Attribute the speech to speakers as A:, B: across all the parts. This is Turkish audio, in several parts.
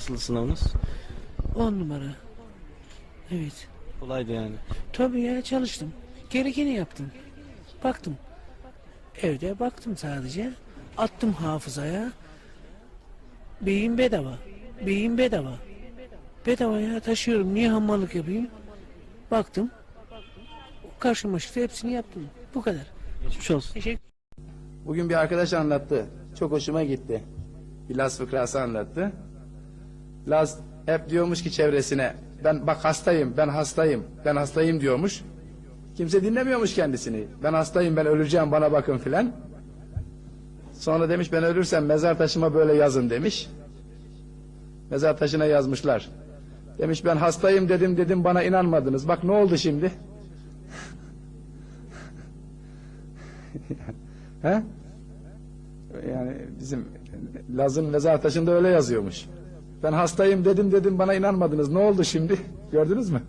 A: Nasıl sınavınız?
B: On numara. Evet.
A: Kolaydı yani.
B: Tabii ya çalıştım. Gerekeni yaptım. Baktım. Evde baktım sadece. Attım hafızaya. Beyin bedava. Beyin bedava. Bedava ya taşıyorum. Niye hamallık yapayım? Baktım. Karşıma çıktı hepsini yaptım. Bu kadar.
A: Geçmiş olsun.
B: Teşekkür
C: Bugün bir arkadaş anlattı. Çok hoşuma gitti. Bir Laz fıkrası anlattı. Laz hep diyormuş ki çevresine ben bak hastayım, ben hastayım, ben hastayım diyormuş. Kimse dinlemiyormuş kendisini. Ben hastayım, ben öleceğim, bana bakın filan. Sonra demiş ben ölürsem mezar taşıma böyle yazın demiş. Mezar taşına yazmışlar. Demiş ben hastayım dedim dedim bana inanmadınız. Bak ne oldu şimdi? He? Yani bizim Laz'ın mezar taşında öyle yazıyormuş. Ben hastayım dedim dedim bana inanmadınız. Ne oldu şimdi? Gördünüz mü?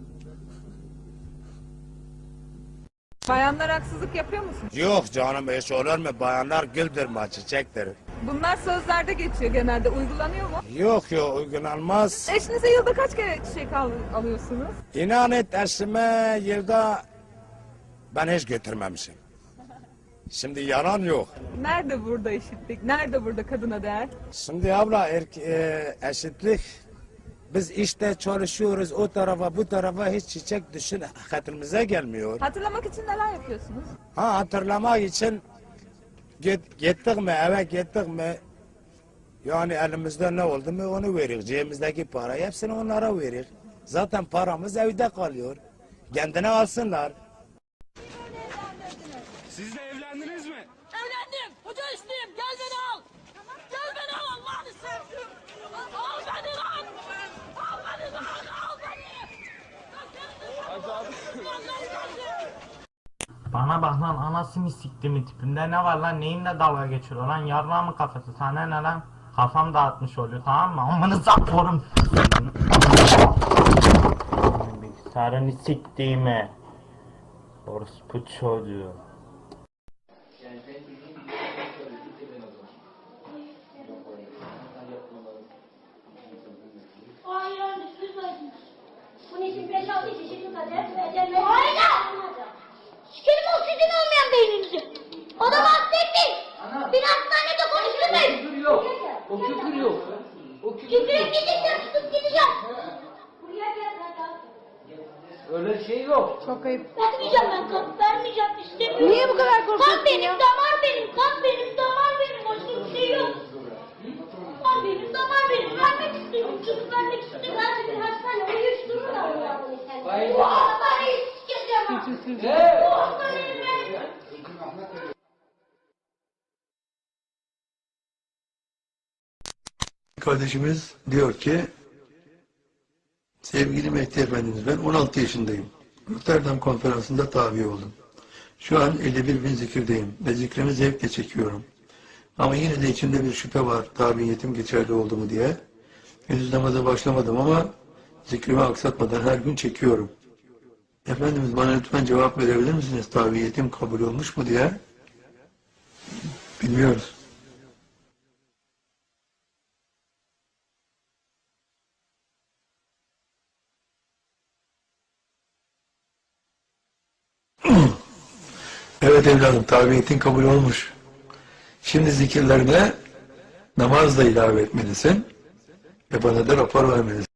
D: Bayanlar haksızlık yapıyor musun?
E: Yok canım hiç olur mu? Bayanlar güldür mü, çiçektir.
D: Bunlar sözlerde geçiyor genelde. Uygulanıyor mu?
E: Yok yok uygulanmaz.
D: Eşinize yılda kaç kere çiçek al- alıyorsunuz?
E: İnan et eşime yılda ben hiç götürmemişim. Şimdi yalan yok.
D: Nerede burada eşitlik? Nerede burada kadına değer?
E: Şimdi abla erke, e, eşitlik biz işte çalışıyoruz o tarafa bu tarafa hiç çiçek düşün hatırımıza gelmiyor.
D: Hatırlamak için neler yapıyorsunuz?
E: Ha hatırlamak için git, gittik mi eve gittik mi yani elimizde ne oldu mu onu verir. Cebimizdeki parayı hepsini onlara verir. Zaten paramız evde kalıyor. Kendine alsınlar.
F: Siz de evlendiniz mi?
G: Evlendim. Hoca isteyeyim. Gel beni al. Gel beni al Allah'ını sevdim. Al beni lan. Al beni lan. Al beni.
H: Bana bak lan anasını siktiğimi tipinde ne var lan? Neyinle dalga geçiyor lan? Yarrağı mı kafası? Sana ne lan? Kafam dağıtmış oluyor tamam mı? Amını sapıyorum Bilgisayarını siktiğimi Orospu çocuğu.
G: Hayır. Bunun için 5-6 çeşitli kadar. Hayır da! Sikerim o sizin olmayan beyninizi. Adam hasta etmeyin. Bir hastanede konuşturmayın.
I: küfür yok. O küfür yok. Yok.
G: etmeyeceksen tutup gideceğim. Buraya gel lan.
I: Öyle şey yok.
G: Vermeyeceğim ben kan. Vermeyeceğim istemiyorum. Niye bu kadar korkuyorsun Kan benim, damar benim. Kan benim, damar benim. Başka bir şey yok. Kan benim, damar benim. Vermek istiyorum. Çünkü vermek istiyorum. Ben de bir hastane. Uyuştururlar bu adamı sen.
I: Hayır.
G: Bu hastaneyi sikeceğim. ha. Bu hastaneyi ben...
J: Kardeşimiz diyor ki sevgili Mehdi Efendimiz ben 16 yaşındayım. Rotterdam konferansında tabi oldum. Şu an 51 bin zikirdeyim ve zikrimi zevkle çekiyorum. Ama yine de içimde bir şüphe var tabiyetim geçerli oldu mu diye. Henüz namaza başlamadım ama zikrimi aksatmadan her gün çekiyorum. Efendimiz bana lütfen cevap verebilir misiniz? Tabiyetim kabul olmuş mu diye. Bilmiyoruz. Evet evladım tabiyetin kabul olmuş. Şimdi zikirlerine namaz da ilave etmelisin ve bana da rapor vermelisin.